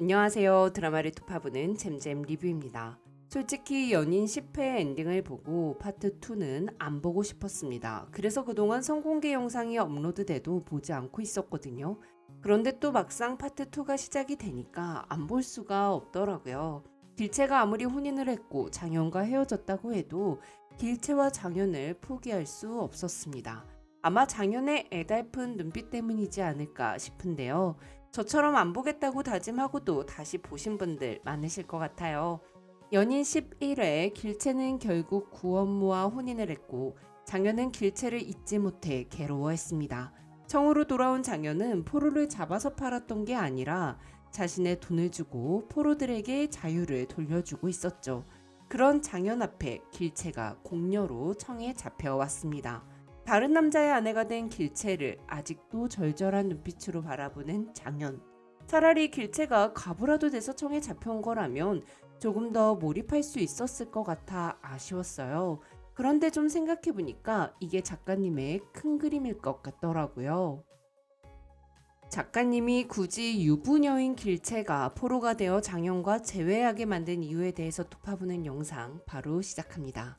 안녕하세요. 드라마를 투파보는 잼잼 리뷰입니다. 솔직히 연인 10회 엔딩을 보고 파트 2는 안 보고 싶었습니다. 그래서 그동안 성공개 영상이 업로드돼도 보지 않고 있었거든요. 그런데 또 막상 파트 2가 시작이 되니까 안 볼 수가 없더라고요. 길채가 아무리 혼인을 했고 장현과 헤어졌다고 해도 길채와 장현을 포기할 수 없었습니다. 아마 장현의 애달픈 눈빛 때문이지 않을까 싶은데요. 저처럼 안 보겠다고 다짐하고도 다시 보신 분들 많으실 것 같아요. 연인 11회 길채는 결국 구원무와 혼인을 했고 장현은 길채를 잊지 못해 괴로워했습니다. 청으로 돌아온 장현은 포로를 잡아서 팔았던 게 아니라 자신의 돈을 주고 포로들에게 자유를 돌려주고 있었죠. 그런 장현 앞에 길채가 공녀로 청에 잡혀왔습니다. 다른 남자의 아내가 된 길채를 아직도 절절한 눈빛으로 바라보는 장현. 차라리 길채가 가부라도 돼서 청에 잡혀온 거라면 조금 더 몰입할 수 있었을 것 같아 아쉬웠어요. 그런데 좀 생각해보니까 이게 작가님의 큰 그림일 것 같더라고요. 작가님이 굳이 유부녀인 길채가 포로가 되어 장현과 재회하게 만든 이유에 대해서 토파보는 영상 바로 시작합니다.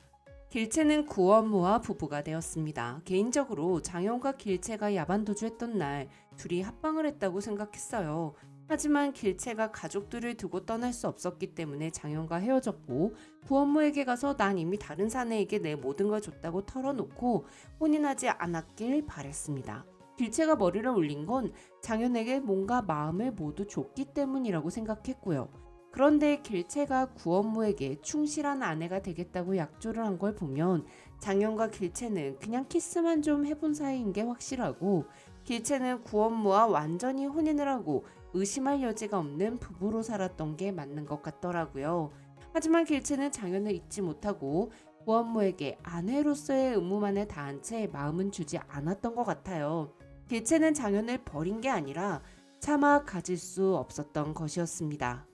길채는 구원무와 부부가 되었습니다. 개인적으로 장현과 길채가 야반도주했던 날 둘이 합방을 했다고 생각했어요. 하지만 길채가 가족들을 두고 떠날 수 없었기 때문에 장현과 헤어졌고 구원무에게 가서 난 이미 다른 사내에게 내 모든 걸 줬다고 털어놓고 혼인하지 않았길 바랬습니다. 길채가 머리를 올린 건 장현에게 뭔가 마음을 모두 줬기 때문이라고 생각했고요. 그런데 길채가 구원무에게 충실한 아내가 되겠다고 약조를 한 걸 보면 장현과 길채는 그냥 키스만 좀 해본 사이인 게 확실하고 길채는 구원무와 완전히 혼인을 하고 의심할 여지가 없는 부부로 살았던 게 맞는 것 같더라고요. 하지만 길채는 장현을 잊지 못하고 구원무에게 아내로서의 의무만을 다한 채 마음은 주지 않았던 것 같아요. 길채는 장현을 버린 게 아니라 차마 가질 수 없었던 것이었습니다.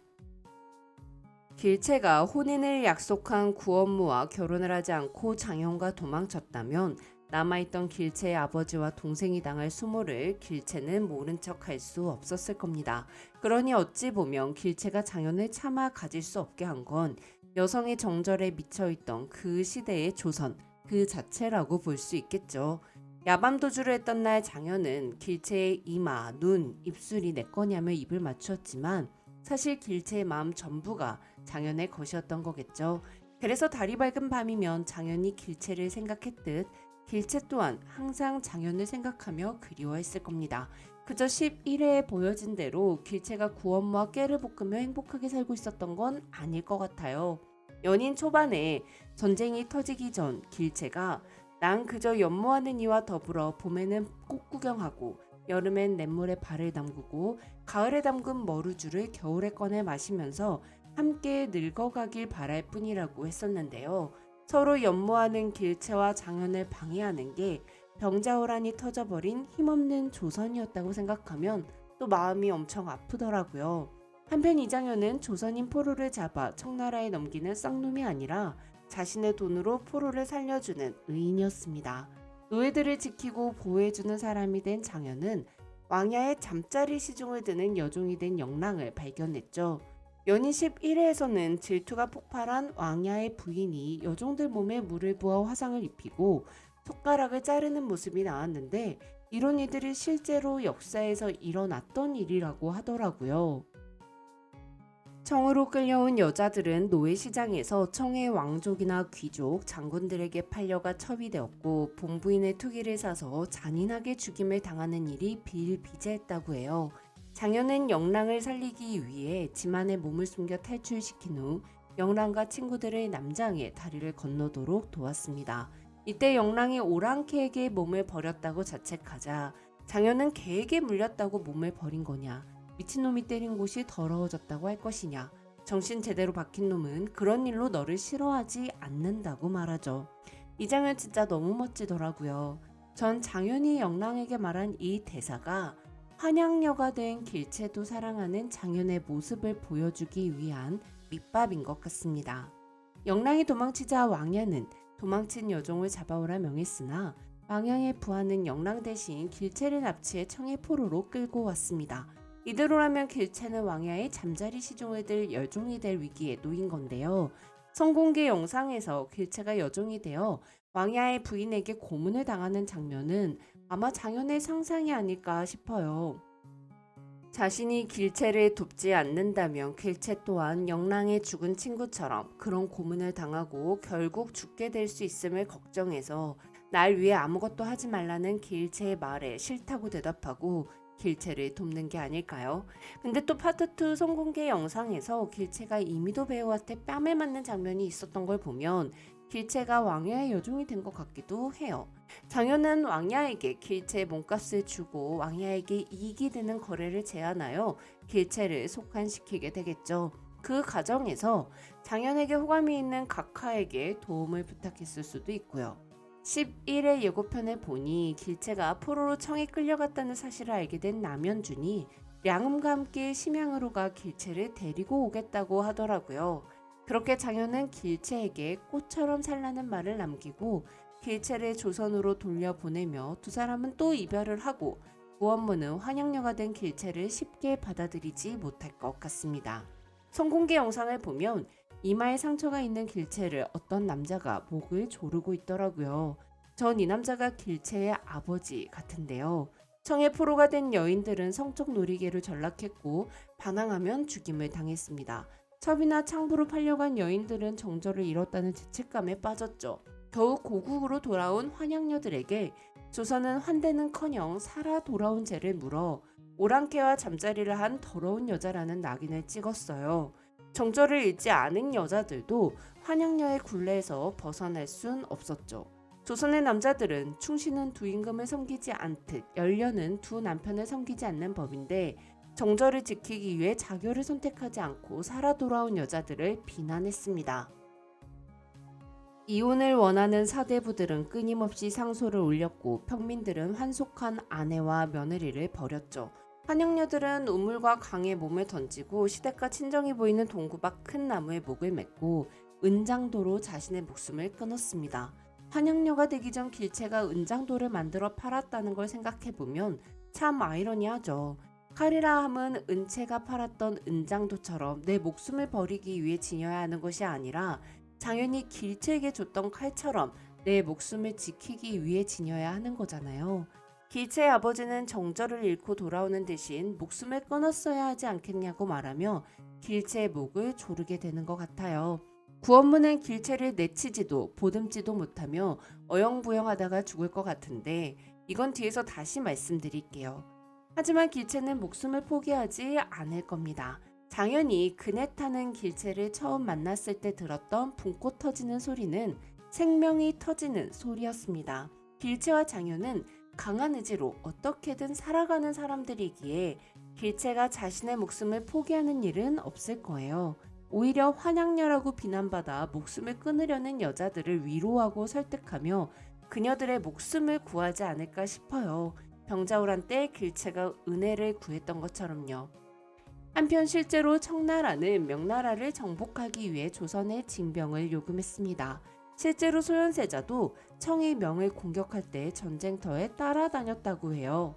길채가 혼인을 약속한 구원무와 결혼을 하지 않고 장현과 도망쳤다면 남아있던 길채의 아버지와 동생이 당할 수모를 길채는 모른 척 할 수 없었을 겁니다. 그러니 어찌 보면 길채가 장현을 차마 가질 수 없게 한 건 여성의 정절에 미쳐있던 그 시대의 조선 그 자체라고 볼 수 있겠죠. 야밤도주를 했던 날 장현은 길채의 이마, 눈, 입술이 내 거냐며 입을 맞추었지만 사실 길채의 마음 전부가 장현의 것이었던 거겠죠. 그래서 달이 밝은 밤이면 장현이 길채를 생각했듯 길채 또한 항상 장현을 생각하며 그리워했을 겁니다. 그저 11회에 보여진 대로 길채가 구원무와 깨를 볶으며 행복하게 살고 있었던 건 아닐 것 같아요. 연인 초반에 전쟁이 터지기 전 길채가 난 그저 연모하는 이와 더불어 봄에는 꽃 구경하고 여름엔 냇물에 발을 담그고 가을에 담근 머루주를 겨울에 꺼내 마시면서 함께 늙어가길 바랄 뿐이라고 했었는데요. 서로 연모하는 길채와 장현을 방해하는 게 병자호란이 터져버린 힘없는 조선이었다고 생각하면 또 마음이 엄청 아프더라고요. 한편 이장현은 조선인 포로를 잡아 청나라에 넘기는 쌍놈이 아니라 자신의 돈으로 포로를 살려주는 의인이었습니다. 노예들을 지키고 보호해주는 사람이 된 장현은 왕야의 잠자리 시중을 드는 여종이 된 영랑을 발견했죠. 연인 11회에서는 질투가 폭발한 왕야의 부인이 여종들 몸에 물을 부어 화상을 입히고 손가락을 자르는 모습이 나왔는데 이런 일들이 실제로 역사에서 일어났던 일이라고 하더라고요. 청으로 끌려온 여자들은 노예 시장에서 청의 왕족이나 귀족, 장군들에게 팔려가 첩이되었고 본부인의 투기를 사서 잔인하게 죽임을 당하는 일이 비일비재했다고 해요. 장현은 영랑을 살리기 위해 지만의 몸을 숨겨 탈출시킨 후 영랑과 친구들의 남장에 다리를 건너도록 도왔습니다. 이때 영랑이 오랑캐에게 몸을 버렸다고 자책하자 장현은 개에게 물렸다고 몸을 버린 거냐 미친놈이 때린 곳이 더러워졌다고 할 것이냐. 정신 제대로 박힌 놈은 그런 일로 너를 싫어하지 않는다고 말하죠. 이 장면 진짜 너무 멋지더라고요. 전 장현이 영랑에게 말한 이 대사가 환양녀가 된 길채도 사랑하는 장현의 모습을 보여주기 위한 밑밥인 것 같습니다. 영랑이 도망치자 왕야는 도망친 여종을 잡아오라 명했으나 왕양의 부하는 영랑 대신 길채를 납치해 청해 포로로 끌고 왔습니다. 이대로라면 길채는 왕야의 잠자리 시종을 들 여종이 될 위기에 놓인 건데요. 성공개 영상에서 길채가 여종이 되어 왕야의 부인에게 고문을 당하는 장면은 아마 장현의 상상이 아닐까 싶어요. 자신이 길채를 돕지 않는다면 길채 또한 영랑의 죽은 친구처럼 그런 고문을 당하고 결국 죽게 될 수 있음을 걱정해서 날 위해 아무것도 하지 말라는 길채의 말에 싫다고 대답하고 길채를 돕는 게 아닐까요? 근데 또 파트 2 성공개 영상에서 길채가 이미도 배우한테 뺨을 맞는 장면이 있었던 걸 보면 길채가 왕야의 여종이 된 것 같기도 해요. 장현은 왕야에게 길채의 몸값을 주고 왕야에게 이익이 되는 거래를 제안하여 길채를 속한시키게 되겠죠. 그 과정에서 장현에게 호감이 있는 각하에게 도움을 부탁했을 수도 있고요. 11회 예고편을 보니 길채가 포로로 청에 끌려갔다는 사실을 알게 된 남현준이 량음과 함께 심양으로 가 길채를 데리고 오겠다고 하더라고요. 그렇게 장현은 길채에게 꽃처럼 살라는 말을 남기고 길채를 조선으로 돌려보내며 두 사람은 또 이별을 하고 구원무는 환영녀가 된 길채를 쉽게 받아들이지 못할 것 같습니다. 성공개 영상을 보면 이마에 상처가 있는 길채를 어떤 남자가 목을 조르고 있더라고요. 전 이 남자가 길채의 아버지 같은데요. 청의 포로가 된 여인들은 성적 놀이개를 전락했고 반항하면 죽임을 당했습니다. 첩이나 창부로 팔려간 여인들은 정절을 잃었다는 죄책감에 빠졌죠. 겨우 고국으로 돌아온 환양녀들에게 조선은 환대는커녕 살아 돌아온 죄를 물어 오랑캐와 잠자리를 한 더러운 여자라는 낙인을 찍었어요. 정절을 잃지 않은 여자들도 환양녀의 굴레에서 벗어날 순 없었죠. 조선의 남자들은 충신은 두 임금을 섬기지 않듯 열려는 두 남편을 섬기지 않는 법인데 정절을 지키기 위해 자결을 선택하지 않고 살아 돌아온 여자들을 비난했습니다. 이혼을 원하는 사대부들은 끊임없이 상소를 올렸고 평민들은 환속한 아내와 며느리를 버렸죠. 환영녀들은 우물과 강에 몸을 던지고 시댁과 친정이 보이는 동구 밖 큰 나무에 목을 맺고 은장도로 자신의 목숨을 끊었습니다. 환영녀가 되기 전 길채가 은장도를 만들어 팔았다는 걸 생각해 보면 참 아이러니하죠. 칼이라 함은 은채가 팔았던 은장도처럼 내 목숨을 버리기 위해 지녀야 하는 것이 아니라 당연히 길채에게 줬던 칼처럼 내 목숨을 지키기 위해 지녀야 하는 거잖아요. 길채의 아버지는 정절을 잃고 돌아오는 대신 목숨을 끊었어야 하지 않겠냐고 말하며 길채의 목을 조르게 되는 것 같아요. 구원문은 길채를 내치지도 보듬지도 못하며 어영부영하다가 죽을 것 같은데 이건 뒤에서 다시 말씀드릴게요. 하지만 길채는 목숨을 포기하지 않을 겁니다. 당연히 그네 타는 길채를 처음 만났을 때 들었던 붕꽃 터지는 소리는 생명이 터지는 소리였습니다. 길채와 장현은 강한 의지로 어떻게든 살아가는 사람들이기에 길채가 자신의 목숨을 포기하는 일은 없을 거예요. 오히려 환양녀라고 비난받아 목숨을 끊으려는 여자들을 위로하고 설득하며 그녀들의 목숨을 구하지 않을까 싶어요. 병자호란 때 길채가 은혜를 구했던 것처럼요. 한편 실제로 청나라는 명나라를 정복하기 위해 조선의 징병을 요금했습니다. 실제로 소현세자도 청의 명을 공격할 때 전쟁터에 따라다녔다고 해요.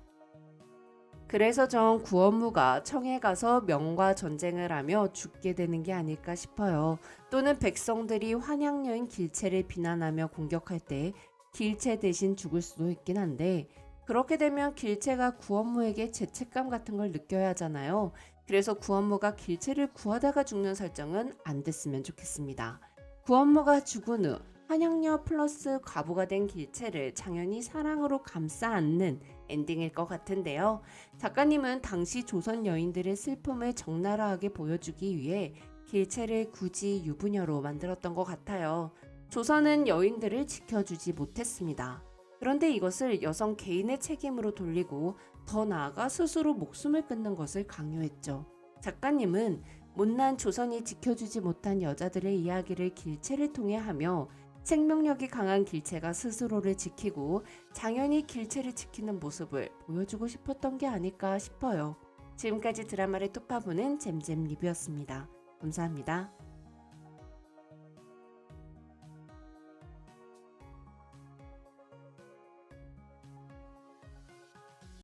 그래서 전 구원무가 청에 가서 명과 전쟁을 하며 죽게 되는 게 아닐까 싶어요. 또는 백성들이 환양여인 길채를 비난하며 공격할 때 길채 대신 죽을 수도 있긴 한데 그렇게 되면 길채가 구원무에게 죄책감 같은 걸 느껴야 하잖아요. 그래서 구원모가 길채를 구하다가 죽는 설정은 안 됐으면 좋겠습니다. 구원모가 죽은 후 한양녀 플러스 과부가 된 길채를 장현이 사랑으로 감싸 안는 엔딩일 것 같은데요. 작가님은 당시 조선 여인들의 슬픔을 적나라하게 보여주기 위해 길채를 굳이 유부녀로 만들었던 것 같아요. 조선은 여인들을 지켜주지 못했습니다. 그런데 이것을 여성 개인의 책임으로 돌리고 더 나아가 스스로 목숨을 끊는 것을 강요했죠. 작가님은 못난 조선이 지켜주지 못한 여자들의 이야기를 길채를 통해 하며 생명력이 강한 길채가 스스로를 지키고 장연히 길채를 지키는 모습을 보여주고 싶었던 게 아닐까 싶어요. 지금까지 드라마를 뚝파보는 잼잼 리뷰였습니다. 감사합니다.